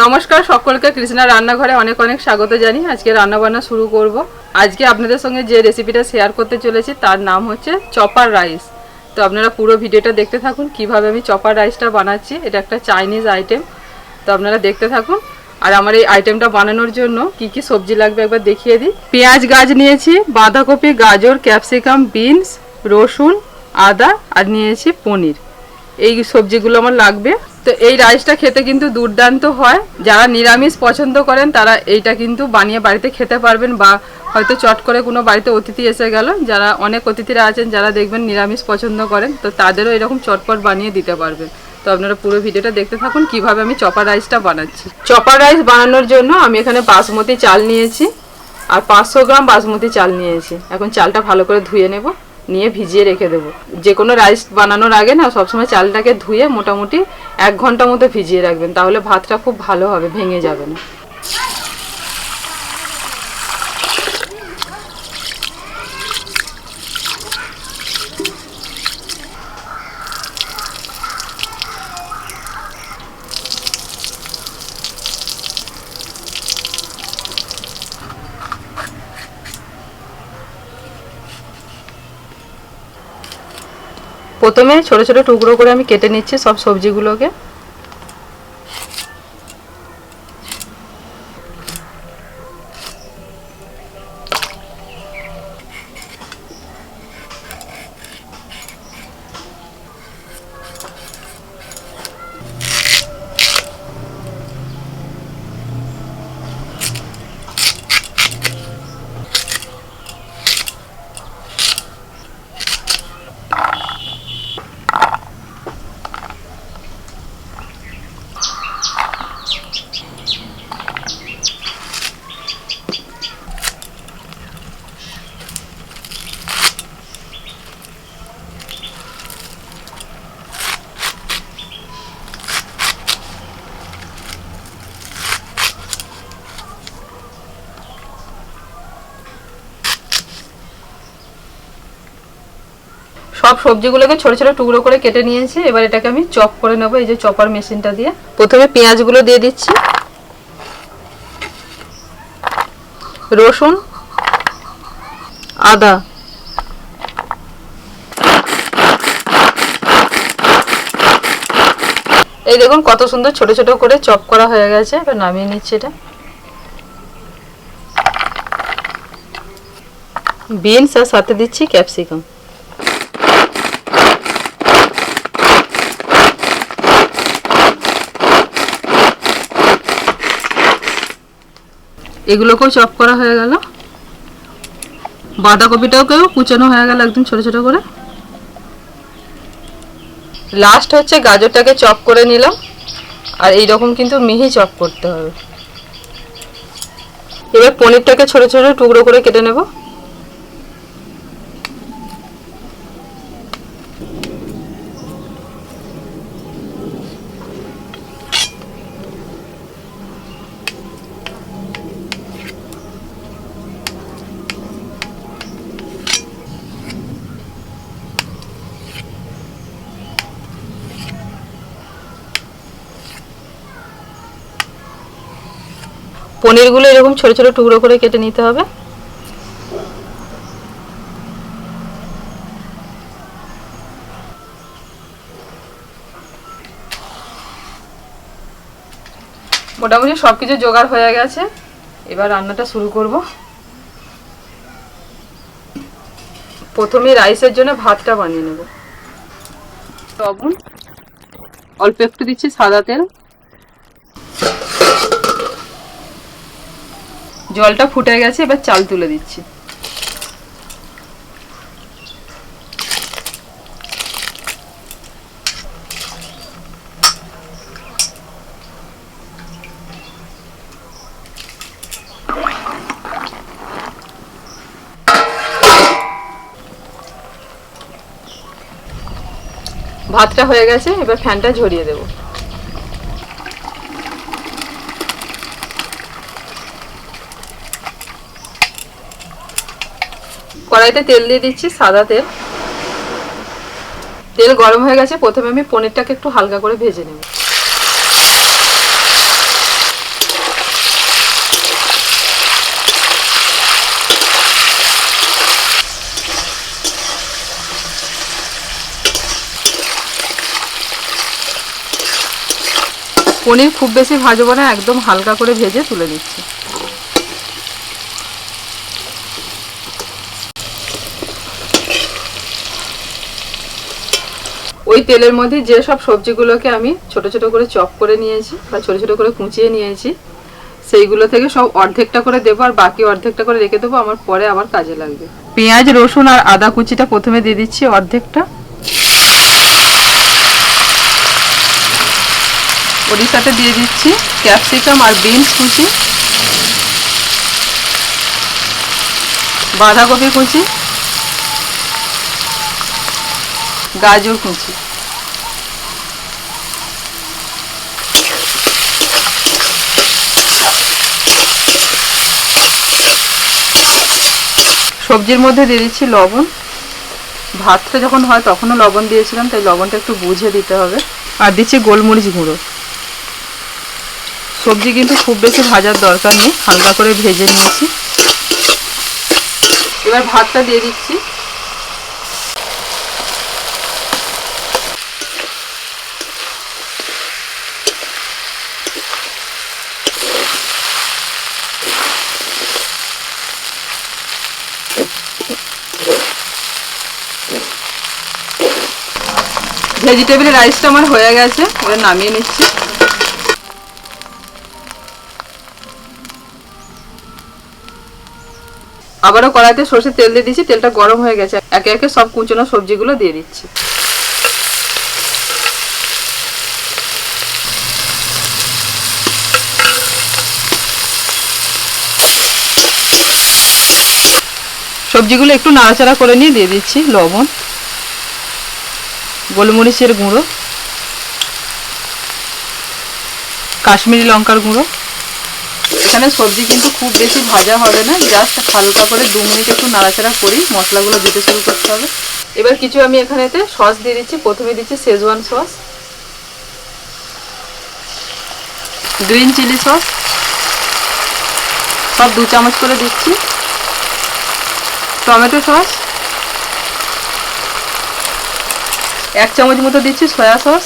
নমস্কার সকলকে কৃষ্ণা রান্নাঘরে অনেক অনেক স্বাগত জানি আজকে রান্না বান্না শুরু করব। আজকে আপনাদের সঙ্গে যে রেসিপিটা শেয়ার করতে চলেছি, তার নাম হচ্ছে চপার রাইস তো আপনারা পুরো ভিডিওটা দেখতে থাকুন, কীভাবে আমি চপার রাইসটা বানাচ্ছি, এটা একটা চাইনিজ আইটেম তো আপনারা দেখতে থাকুন, আর আমার এই আইটেমটা বানানোর জন্য কি কি সবজি লাগবে একবার দেখিয়ে দিই। পেঁয়াজ গাছ নিয়েছি, বাঁধাকপি, গাজর ক্যাপসিকাম বিনস রসুন, আদা, আর নিয়েছি পনির। এই সবজিগুলো আমার লাগবে। তো এই রাইসটা খেতে কিন্তু দুর্দান্ত হয়। যারা নিরামিষ পছন্দ করেন, তারা এইটা কিন্তু বানিয়ে বাড়িতে খেতে পারবেন বা হয়তো চট করে কোনো বাড়িতে অতিথি এসে গেল। যারা অনেক অতিথিরা আছেন, যারা দেখবেন নিরামিষ পছন্দ করেন, তো তাদেরও এরকম চটপট বানিয়ে দিতে পারবেন। তো আপনারা পুরো ভিডিওটা দেখতে থাকুন, কীভাবে আমি চপার রাইসটা বানাচ্ছি। চপার রাইস বানানোর জন্য আমি এখানে বাসমতি চাল নিয়েছি, আর পাঁচশো গ্রাম বাসমতি চাল নিয়েছি। এখন চালটা ভালো করে ধুয়ে নেব। নিয়ে ভিজিয়ে রেখে দেবো। যে কোনো রাইস বানানোর আগে না সবসময় চালটাকে ধুয়ে মোটামুটি এক ঘণ্টা মতো ভিজিয়ে রাখবেন, তাহলে ভাতটা খুব ভালো হবে, ভেঙে যাবে না। প্রথমে ছোট ছোট টুকরো করে আমি কেটে নিচ্ছি সব সবজিগুলোকে। সব সবজিগুলোকে ছোট ছোট টুকরো করে কেটে নিয়েছি। এবার এটাকে আমি চপ করে নেব, এই যে চপার মেশিনটা দিয়ে। প্রথমে পেঁয়াজগুলো দিয়ে দিচ্ছি। রসুন, আদা। এই দেখুন কত সুন্দর ছোট ছোট করে চপ করা হয়ে গেছে। এবার নামিয়ে নিচ্ছি এটা। বিনস আর সাথে দিচ্ছি ক্যাপসিকাম। এগুলোকেও চপ করা হয়ে গেল। বাঁধাকপিটাকেও কুচানো হয়ে গেল একদম ছোট ছোট করে। লাস্ট হচ্ছে গাজরটাকে চপ করে নিলাম। আর এই রকম কিন্তু মিহি চপ করতে হবে। এবার পনিরটাকে ছোট ছোট টুকরো করে কেটে নেব। পনিরগুলো এরকম ছোট ছোট টুকরো করে কেটে নিতে হবে। মোটামুটি সব কিছু জোগাড় হয়ে গেছে। এবার রান্নাটা শুরু করব। প্রথমে রাইসের জন্য ভাতটা বানিয়ে নেব। লবণ, অল্প একটু দিচ্ছি সাদা তেল। জলটা ফুটে গেছে এবার চাল তুলে দিচ্ছি। ভাতটা হয়ে গেছে এবার ফ্যানটা ঝরিয়ে দেবো। কড়াইতে তেল দিয়ে দিচ্ছি সাদা তেল। তেল গরম হয়ে গেছে, প্রথমে আমি পনিরটাকে একটু হালকা করে ভেজে নেব। পনির খুব বেশি ভাজবো না, একদম হালকা করে ভেজে তুলে দিচ্ছি ওই তেলের মধ্যে যে সব সবজিগুলোকে আমি ছোট ছোট করে চপ করে নিয়েছি বা ছোট ছোট করে কুচিয়ে নিয়েছি, সেইগুলো থেকে সব অর্ধেকটা করে দেবো আর বাকি অর্ধেকটা করে রেখে দেবো, আমার পরে আবার কাজে লাগবে। পেঁয়াজ, রসুন আর আদা কুচিটা প্রথমে দিয়ে দিচ্ছি অর্ধেকটা। সাথে দিয়ে দিচ্ছি ক্যাপসিকাম আর বিনস কুচি, বাঁধাকপি কুচি গাজর কুচি। সবজির মধ্যে দিয়ে দিচ্ছি লবণ। ভাতটা যখন হয় তখনও লবণ দিয়েছিলাম, তাই লবণটা একটু বুঝে দিতে হবে। আর দিচ্ছি গোলমরিচ গুঁড়ো। সবজি কিন্তু খুব বেশি ভাজার দরকার নেই, হালকা করে ভেজে নিয়েছি। এবার ভাতটা দিয়ে দিচ্ছি। ভেজিটেবিল রাইসটা আমার হয়ে গেছে, এবার নামিয়ে নিচ্ছি। আবারও কড়াইতে সর্ষের তেল দিয়ে দিচ্ছি, তেলটা গরম হয়ে গেছে। একে একে সব কুচনো সবজিগুলো দিয়ে দিচ্ছি। সবজিগুলো একটু নাড়াচাড়া করে নিয়ে দিয়ে দিচ্ছি লবণ। গোলমরিচের গুঁড়ো, কাশ্মীরি লঙ্কার গুঁড়ো। এখানে সবজি কিন্তু খুব বেশি ভাজা হবে না জাস্ট হালকা করে দু মিনিট একটু নাড়াচাড়া করি মশলাগুলো দিতে শুরু করতে হবে। এবার কিছু আমি এখানেতে সস দিয়ে দিচ্ছি, প্রথমে দিচ্ছি Schezwan sauce green chilli sauce, সব দু চামচ করে দিচ্ছি। টমেটো সস এক চামচ মতো দিচ্ছি সয়া সস।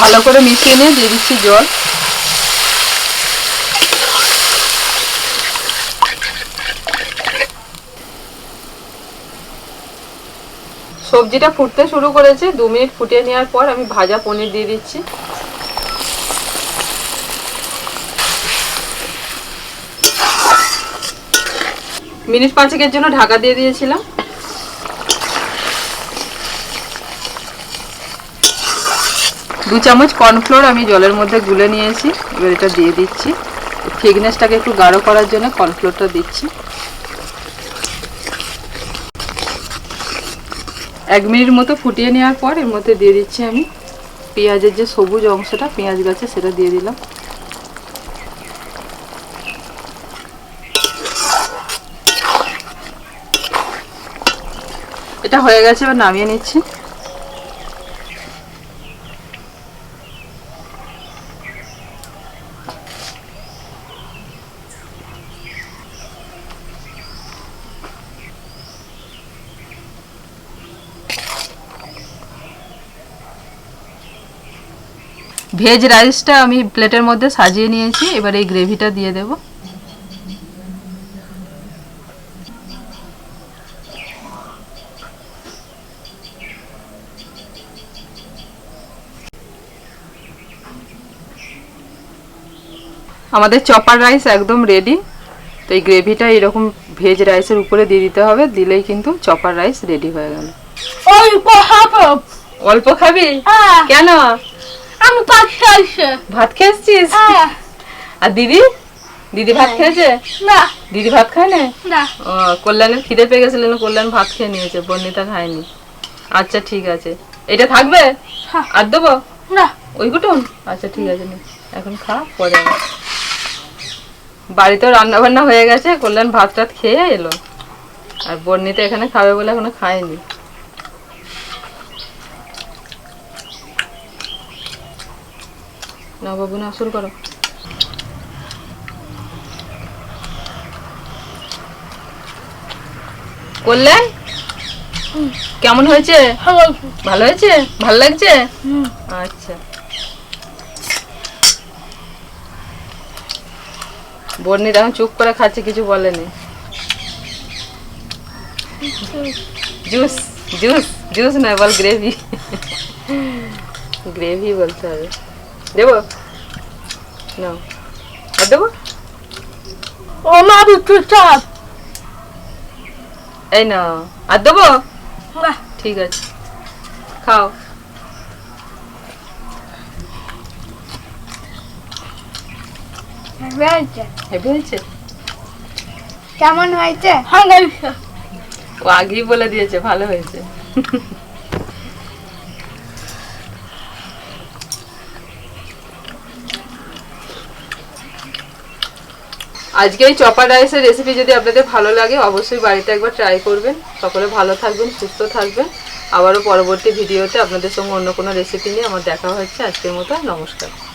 ভালো করে মিশিয়ে নিয়ে দিয়ে দিচ্ছি জল। সবজিটা ফুটতে শুরু করেছে, দু মিনিট ফুটিয়ে নেওয়ার পর আমি ভাজা পনির দিয়ে দিচ্ছি। মিনিট পাঁচেকের জন্য ঢাকা দিয়ে দিয়েছিলাম। দু চামচ কর্নফ্লোর আমি জলের মধ্যে গুলে নিয়েছি, এবার এটা দিয়ে দিচ্ছি। থিকনেসটাকে একটু গাঢ় করার জন্য কর্নফ্লোরটা দিচ্ছি। এক মিনিট মতো ফুটিয়ে নেওয়ার পর এর মধ্যে দিয়ে দিচ্ছি আমি পেঁয়াজের যে সবুজ অংশটা, পেঁয়াজ গাছে সেটা দিয়ে দিলাম। এটা হয়ে গেছে, এবার নামিয়ে নিচ্ছি। ভেজ রাইসটা আমি প্লেটের মধ্যে সাজিয়ে নিয়েছি, এবার এই গ্রেভিটা দিয়ে দেব। আমাদের চপার রাইস একদম রেডি তো এই গ্রেভিটা এরকম ভেজ রাইসের উপরে দিয়ে দিতে হবে দিলেই কিন্তু চপার রাইস রেডি হয়ে গেল। অল্প খাব। অল্প খাবি? হ্যাঁ। কেন? আমি পাঁচ খাইছে। ভাত খেয়েছিস? হ্যাঁ। আর দিদি? দিদি ভাত খেয়েছে? না। দিদি ভাত খায় না না। ও কল্যাণের খিদে পেয়ে গেছিল না কল্যাণ ভাত খেয়ে নিয়েছে বর্ণিতা খায়নি। আচ্ছা ঠিক আছে। এটা থাকবে? হ্যাঁ। আর দেবো? না। ওই কুটুম? আচ্ছা ঠিক আছে নে। এখন খা পরে। বাড়িতেও রান্না বান্না হয়ে গেছে কল্যাণ ভাত টাত খেয়ে এলো। আর বর্ণিতা এখানে খাবে বলে এখনও খায়নি। না বাবু না শুরু করো। কল্যাণ? কেমন হয়েছে? ভালো। হয়েছে? ভালো লাগছে? আচ্ছা। বর্ণি এখন চুপ করে খাচ্ছে কিছু বলেনি। জুস জুস জুস নয় বল গ্রেভি গ্রেভি বলতে হবে। দেবো? না আর দেবো? ও মা বিট্টু চাপ। এই না আর দেবো? ঠিক আছে। খাও। হেভি হয়েছে কেমন হয়েছে? ও আগেই বলে দিয়েছে ভালো হয়েছে। আজকে এই চপা রাইসের রেসিপি যদি আপনাদের ভালো লাগে অবশ্যই বাড়িতে একবার ট্রাই করবেন। সকলে ভালো থাকবেন সুস্থ থাকবেন। আবারও পরবর্তী ভিডিওতে আপনাদের সঙ্গে অন্য কোনো রেসিপি নিয়ে আমার দেখা হচ্ছে। আজকের মতো নমস্কার।